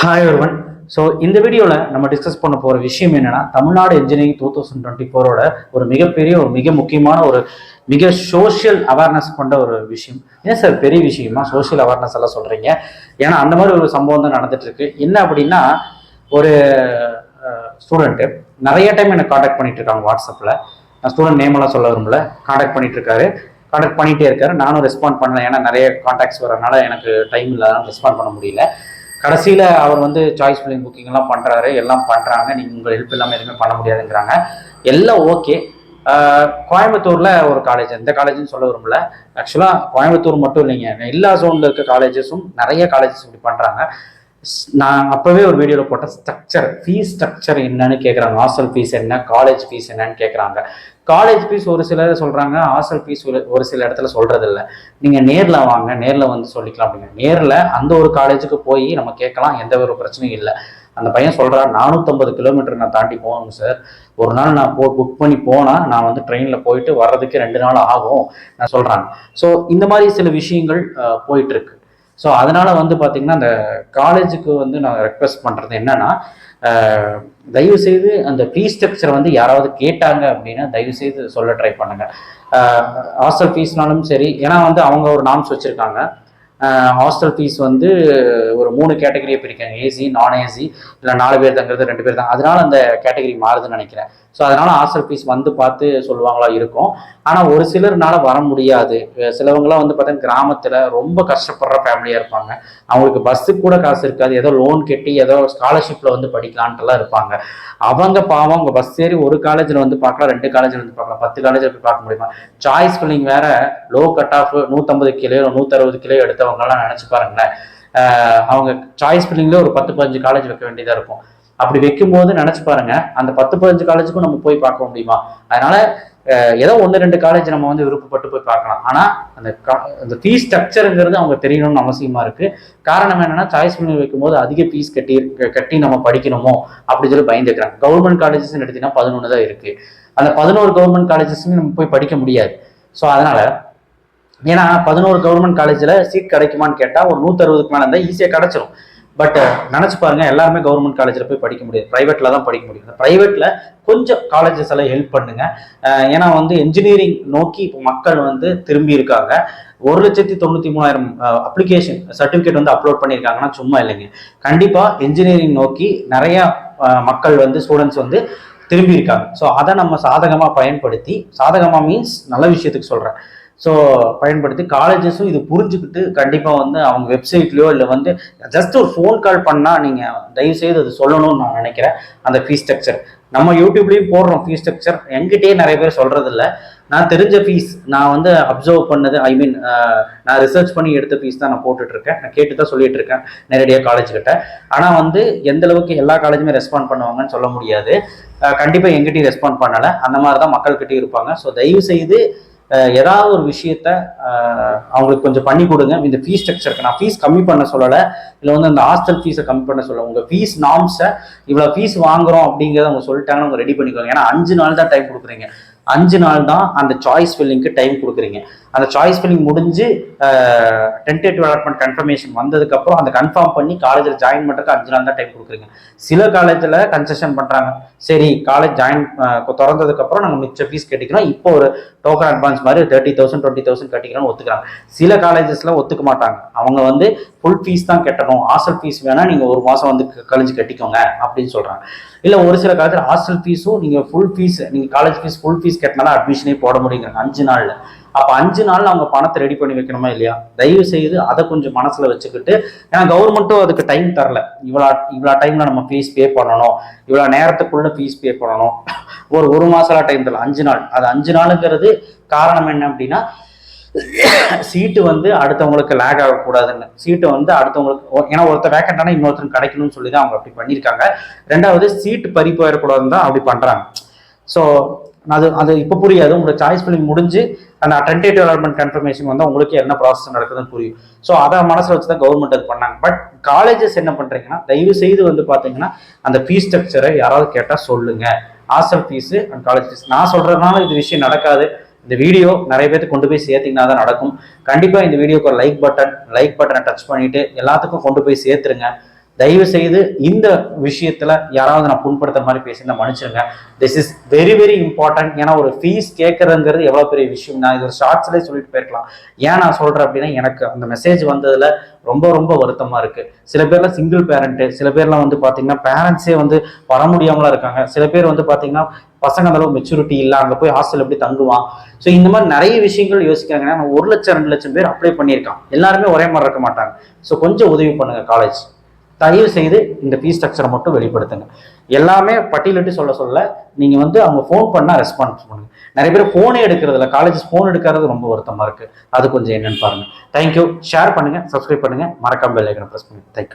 Hi ஒருவன் so இந்த வீடியோவில் நம்ம டிஸ்கஸ் பண்ண போகிற விஷயம் என்னன்னா Tamil Nadu engineering two thousand twenty ஃபோரோட ஒரு மிகப்பெரிய ஒரு மிக முக்கியமான ஒரு மிக சோஷியல் அவேர்னஸ் கொண்ட ஒரு விஷயம். ஏன் சார் பெரிய விஷயமா சோஷியல் அவேர்னஸ் எல்லாம் சொல்கிறீங்க ஏன்னா அந்த மாதிரி ஒரு சம்பவம் தான் நடந்துட்டுருக்கு. என்ன அப்படின்னா ஒரு ஸ்டூடெண்ட்டு நிறைய டைம் எனக்கு காண்டாக்ட் பண்ணிட்டு இருக்காங்க வாட்ஸ்அப்பில் நான் ஸ்டூடெண்ட் நேம் எல்லாம் சொல்ல விரும்பல. காண்டாக்ட் பண்ணிட்டு இருக்காரு. காண்டாக்ட் பண்ணிகிட்டே இருக்காரு. நானும் ரெஸ்பாண்ட் பண்ணல. ஏன்னா நிறைய காண்டாக்ட்ஸ் வரனால எனக்கு டைம் இல்லாதனால ரெஸ்பாண்ட் பண்ண முடியல. கடைசியில் அவர் வந்து சாய்ஸ் ஃபில்லிங் புக்கிங்லாம் பண்ணுறாரு எல்லாம் பண்ணுறாங்க நீங்கள் உங்கள் ஹெல்ப் இல்லாமல் எதுவுமே பண்ண முடியாதுங்கிறாங்க. எல்லாம் ஓகே கோயம்புத்தூரில் ஒரு காலேஜ் எந்த காலேஜ்னு சொல்ல விரும்பல. ஆக்சுவலாக கோயம்புத்தூர் மட்டும் இல்லைங்க. எல்லா ஜோனில் இருக்க காலேஜஸும் நிறைய காலேஜஸ் இப்படி பண்ணுறாங்க நான் அப்போவே ஒரு வீடியோவில் போட்ட ஸ்ட்ரக்சர் ஃபீஸ் ஸ்ட்ரக்சர் என்னன்னு கேட்குறாங்க ஹாஸ்டல் ஃபீஸ் என்ன காலேஜ் ஃபீஸ் என்னன்னு கேட்குறாங்க காலேஜ் ஃபீஸ் ஒரு சிலர் சொல்கிறாங்க ஹாஸ்டல் ஃபீஸ் ஒரு சில இடத்துல சொல்கிறது இல்லை நீங்கள் நேரில் வாங்க நேரில் வந்து சொல்லிக்கலாம் அப்படிங்க. நேரில் அந்த ஒரு காலேஜுக்கு போய் நம்ம கேட்கலாம் எந்த ஒரு பிரச்சனையும் இல்லை. அந்த பையன் சொல்கிறான் நானூற்றம்பது கிலோமீட்டர் நான் தாண்டி போகணும் சார் ஒரு நாள் நான் போ புக் பண்ணி போனால் நான் வந்து ட்ரெயினில் போயிட்டு வர்றதுக்கு ரெண்டு நாள் ஆகும் நான் சொல்கிறாங்க ஸோ இந்த மாதிரி சில விஷயங்கள் போயிட்டுருக்கு ஸோ அதனால் வந்து பார்த்திங்கன்னா அந்த காலேஜுக்கு வந்து நான் ரெக்வெஸ்ட் பண்ணுறது என்னன்னா தயவுசெய்து அந்த ஃபீஸ் ஸ்ட்ரக்சரை வந்து யாராவது கேட்டாங்க அப்படின்னா தயவு செய்து சொல்ல ட்ரை பண்ணுங்கள் ஹாஸ்டல் ஃபீஸ்னாலும் சரி ஏன்னா வந்து அவங்க ஒரு நாம்ஸ் வச்சுருக்காங்க. ஹாஸ்டல் ஃபீஸ் வந்து ஒரு மூணு கேட்டகரியை பிரிக்காங்க ஏசி நான் ஏசி இல்லை நாலு பேர் தங்குறது ரெண்டு பேர் தான். அதனால அந்த கேட்டகரி மாறுதுன்னு நினைக்கிறேன். ஸோ அதனால ஹாஸ்டல் ஃபீஸ் வந்து பார்த்து சொல்லுவாங்களா இருக்கும். ஆனால் ஒரு சிலர்னால வர முடியாது. சிலவங்களாம் வந்து பார்த்தீங்கன்னா கிராமத்தில் ரொம்ப கஷ்டப்படுற ஃபேமிலியாக இருப்பாங்க. அவங்களுக்கு பஸ்ஸுக்கு கூட காசு இருக்காது. ஏதோ லோன் கட்டி ஏதோ ஸ்காலர்ஷிப்பில் வந்து படிக்கலான்ட்டுலாம் இருப்பாங்க. அவங்க பாவம் அவங்க பஸ் ஏறி ஒரு காலேஜில் வந்து பார்க்கலாம் ரெண்டு காலேஜில் வந்து பார்க்கலாம் பத்து காலேஜில் போய் பார்க்க முடியுமா? சாய்ஸ் ஃபில்லிங் வேற லோ கட் ஆஃப் நூற்றம்பது கிலோ நூற்றறுபது கிலோ எடுத்தவங்களாம் நினச்சி பாருங்களேன். அவங்க சாய்ஸ் ஃபில்லிங்ல ஒரு பத்து பதினஞ்சு காலேஜ் வைக்க வேண்டியதாக இருக்கும். அப்படி வைக்கும்போது நினச்சி பாருங்க அந்த பத்து பதினஞ்சு காலேஜுக்கும் நம்ம போய் பார்க்க முடியுமா? அதனால ஏதோ ஒன்று ரெண்டு காலேஜ் நம்ம வந்து விருப்பப்பட்டு போய் பார்க்கலாம். ஆனால் அந்த கா- அந்த ஃபீஸ் ஸ்ட்ரக்சருங்கிறது அவங்க தெரியணும்னு அவசியமா இருக்கு. காரணம் என்னன்னா சாய்ஸ் பண்ணி வைக்கும்போது அதிக ஃபீஸ் கட்டி கட்டி நம்ம படிக்கணுமோ? அப்படி சொல்லி பயந்துக்கிறாங்க. கவர்மெண்ட் காலேஜஸ்னு எடுத்தீங்கன்னா பதினொன்று தான் இருக்கு. அந்த பதினோரு கவர்மெண்ட் காலேஜஸ்ன்னு நம்ம போய் படிக்க முடியாது. ஸோ அதனால ஏன்னா பதினோரு கவர்மெண்ட் காலேஜில் சீட் கிடைக்குமான்னு கேட்டால் ஒரு நூற்றறுபதுக்கு மேலே இருந்தால் ஈஸியாக கிடச்சிரும். பட் uh, நினச்சி பாருங்க எல்லாருமே கவர்மெண்ட் காலேஜில் போய் படிக்க முடியாது. ப்ரைவேட்டில் தான் படிக்க முடியும். ப்ரைவேட்டில் கொஞ்சம் காலேஜஸ் எல்லாம் ஹெல்ப் பண்ணுங்க. ஏன்னா வந்து என்ஜினியரிங் நோக்கி இப்போ மக்கள் வந்து திரும்பி இருக்காங்க. ஒரு லட்சத்தி தொண்ணூற்றி மூணாயிரம் அப்ளிகேஷன் சர்டிஃபிகேட் வந்து அப்லோட் பண்ணியிருக்காங்கன்னா சும்மா இல்லைங்க. கண்டிப்பாக என்ஜினியரிங் நோக்கி நிறைய மக்கள் வந்து ஸ்டூடெண்ட்ஸ் வந்து திரும்பி இருக்காங்க. ஸோ அதை நம்ம சாதகமாக பயன்படுத்தி சாதகமாக மீன்ஸ் நல்ல விஷயத்துக்கு சொல்கிறேன் ஸோ பயன்படுத்தி காலேஜஸும் இது புரிஞ்சுக்கிட்டு கண்டிப்பாக வந்து அவங்க வெப்சைட்லையோ இல்லை வந்து ஜஸ்ட் ஒரு ஃபோன் கால் பண்ணால் நீங்கள் தயவுசெய்து அது சொல்லணும்னு நான் நினைக்கிறேன். அந்த ஃபீஸ் ஸ்ட்ரக்சர் நம்ம யூடியூப்லேயும் போடுறோம் ஃபீஸ் ஸ்ட்ரக்சர் என்கிட்டயே நிறைய பேர் சொல்கிறதில்ல நான் தெரிஞ்ச ஃபீஸ் நான் வந்து அப்சர்வ் பண்ணது ஐ மீன் நான் ரிசர்ச் பண்ணி எடுத்த ஃபீஸ் தான் நான் போட்டுட்ருக்கேன். நான் கேட்டு தான் சொல்லிட்டு இருக்கேன் நேரடியாக காலேஜ் கிட்ட. ஆனால் வந்து எந்த அளவுக்கு எல்லா காலேஜுமே ரெஸ்பாண்ட் பண்ணுவாங்கன்னு சொல்ல முடியாது. கண்டிப்பாக எங்கிட்டையும் ரெஸ்பாண்ட் பண்ணலை. அந்த மாதிரி தான் மக்கள்கிட்டயும் இருப்பாங்க. ஸோ தயவு செய்து ஏதாவது ஒரு விஷயத்த அவங்களுக்கு கொஞ்சம் பண்ணி கொடுங்க. இந்த ஃபீஸ் ஸ்ட்ரக்சருக்கு நான் ஃபீஸ் கம்மி பண்ண சொல்லலை. இல்லை வந்து அந்த ஹாஸ்டல் ஃபீஸை கம்மி பண்ண சொல்ல உங்கள் ஃபீஸ் நாம்ஸை இவ்வளோ ஃபீஸ் வாங்குறோம் அப்படிங்கிறத அவங்க சொல்லிட்டாங்கன்னா அவங்க ரெடி பண்ணிக்கோங்க. ஏன்னா அஞ்சு நாள் தான் டைம் கொடுக்குறீங்க. அஞ்சு நாள் தான் அந்த சாய்ஸ் ஃபில்லிங்க்கு டைம் கொடுக்குறீங்க. அந்த சாய்ஸ் ஃபில்லிங் முடிஞ்சு டென்டேட்டிவ் அலாட்மெண்ட் கன்ஃபர்மேஷன் வந்ததுக்கப்புறம் அந்த கன்ஃபார்ம் பண்ணி காலேஜில் ஜாயின் பண்ணுறதுக்கு அஞ்சு நாள் தான் டைம் கொடுக்குறீங்க. சில காலேஜில் கன்செஷன் பண்ணுறாங்க சரி காலேஜ் ஜாயின் திறந்ததுக்கப்புறம் நாங்கள் மிச்ச ஃபீஸ் கட்டிக்கிறோம். இப்போ ஒரு டோக்கன் அட்வான்ஸ் மாதிரி தேர்ட்டி தௌசண்ட் டுவெண்ட்டி தௌசண்ட் கட்டிக்கிறோம்னு ஒத்துக்கிறாங்க. சில காலேஜஸ்லாம் ஒத்துக்க மாட்டாங்க. அவங்க வந்து ஃபுல் ஃபீஸ் தான் கட்டணும். ஹாஸ்டல் ஃபீஸ் வேணால் நீங்கள் ஒரு மாதம் வந்து க- கழிஞ்சு கட்டிக்கோங்க அப்படின்னு சொல்கிறாங்க இல்லை ஒரு சில காலத்தில் ஹாஸ்டல் ஃபீஸும் நீங்கள் ஃபுல் ஃபீஸ் நீங்கள் காலேஜ் ஃபீஸ் ஃபுல் ஃபீஸ் கட்டினா அட்மிஷனே போட முடியுங்கிறாங்க அஞ்சு நாளில். அப்ப அஞ்சு நாள்ல அவங்க பணத்தை ரெடி பண்ணி வைக்கணுமா இல்லையா? தயவு செய்து அதை கொஞ்சம் மனசுல வச்சுக்கிட்டு ஏன்னா கவர்மெண்ட்டும் அதுக்கு டைம் தரல. இவ்வளோ இவ்வளோ டைம்ல நம்ம ஃபீஸ் பே பண்ணணும். இவ்வளோ நேரத்துக்குள்ள ஃபீஸ் பே பண்ணணும். ஒரு ஒரு மாசம் டைம் தரல. அஞ்சு நாள். அது அஞ்சு நாளுங்கிறது காரணம் என்ன அப்படின்னா சீட்டு வந்து அடுத்தவங்களுக்கு லேக் ஆகக்கூடாதுன்னு. சீட்டு வந்து அடுத்தவங்களுக்கு ஏன்னா ஒருத்தர் வேக்கண்டானா இன்னொருத்தரும் கிடைக்கணும்னு சொல்லி தான் அவங்க அப்படி பண்ணியிருக்காங்க. ரெண்டாவது சீட்டு பறி போயிடக்கூடாதுன்னு தான் அப்படி பண்ணுறாங்க ஸோ அது அது இப்போ புரியாது. உங்களோட சாய்ஸ் ஃபில்லிங் முடிஞ்சு அந்த டென்டேட்டிவ் அலாட்மெண்ட் கன்ஃபர்மேஷன் வந்து உங்களுக்கு என்ன ப்ராசஸ் நடக்குதுன்னு புரியும். ஸோ அதை மனசில் வச்சு தான் கவர்மெண்ட் அது பண்ணாங்க. பட் காலேஜஸ் என்ன பண்ணுறீங்கன்னா தயவு செய்து வந்து பார்த்தீங்கன்னா அந்த ஃபீஸ் ஸ்ட்ரக்சரை யாராவது கேட்டால் சொல்லுங்கள் hostel fee and college fee நான் சொல்கிறதுனால இது விஷயம் நடக்காது. இந்த வீடியோ நிறைய பேர்த்து கொண்டு போய் சேர்த்திங்கன்னா தான் நடக்கும். கண்டிப்பாக இந்த வீடியோக்கு ஒரு லைக் பட்டன் லைக் பட்டனை டச் பண்ணிவிட்டு எல்லாத்துக்கும் கொண்டு போய் சேர்த்துருங்க. தயவு செய்து இந்த விஷயத்துல யாராவது நான் புண்படுத்துற மாதிரி பேசியிருந்தா மன்னிச்சிருங்க. This is very very important ஏன்னா ஒரு ஃபீஸ் கேட்கறதுங்கிறது எவ்வளவு பெரிய விஷயம். நான் இது ஒரு ஷார்ட்ஸ்லேயே சொல்லிட்டு போயிருக்கலாம். ஏன் நான் சொல்றேன் அப்படின்னா எனக்கு அந்த மெசேஜ் வந்ததுல ரொம்ப ரொம்ப வருத்தமா இருக்கு. சில பேர்லாம் சிங்கிள் பேரண்ட்டு சில பேர்லாம் வந்து பாத்தீங்கன்னா பேரண்ட்ஸே வந்து வர முடியாமலாம் இருக்காங்க. சில பேர் வந்து பாத்தீங்கன்னா பசங்க அந்த அளவு மெச்சூரிட்டி இல்லை. அங்கே போய் ஹாஸ்டல் எப்படி தங்குவான்? ஸோ இந்த மாதிரி நிறைய விஷயங்கள் யோசிக்கிறாங்க ஒரு லட்சம் ரெண்டு லட்சம் பேர் அப்ளை பண்ணியிருக்கான். எல்லாருமே ஒரே மாதிரி இருக்க மாட்டாங்க. ஸோ கொஞ்சம் உதவி பண்ணுங்க காலேஜ் தயவு செய்து இந்த ஃபீஸ் ஸ்ட்ரக்சரை மட்டும் வெளிப்படுத்துங்க. எல்லாமே பட்டியலிட்டு சொல்ல சொல்ல நீங்கள் வந்து அவங்க ஃபோன் பண்ணால் ரெஸ்பான்ஸ் பண்ணுங்க. நிறைய பேர் ஃபோனே எடுக்கிறதில்ல காலேஜஸ் ஃபோன் எடுக்கிறது ரொம்ப வருத்தமாக இருக்குது அது கொஞ்சம் என்னென்னு பாருங்கள் தேங்க்யூ ஷேர் பண்ணுங்கள் சப்ஸ்கிரைப் பண்ணுங்கள் மறக்காம பெல் ஐக்கனை ப்ரெஸ் பண்ணுங்கள் தேங்க்யூ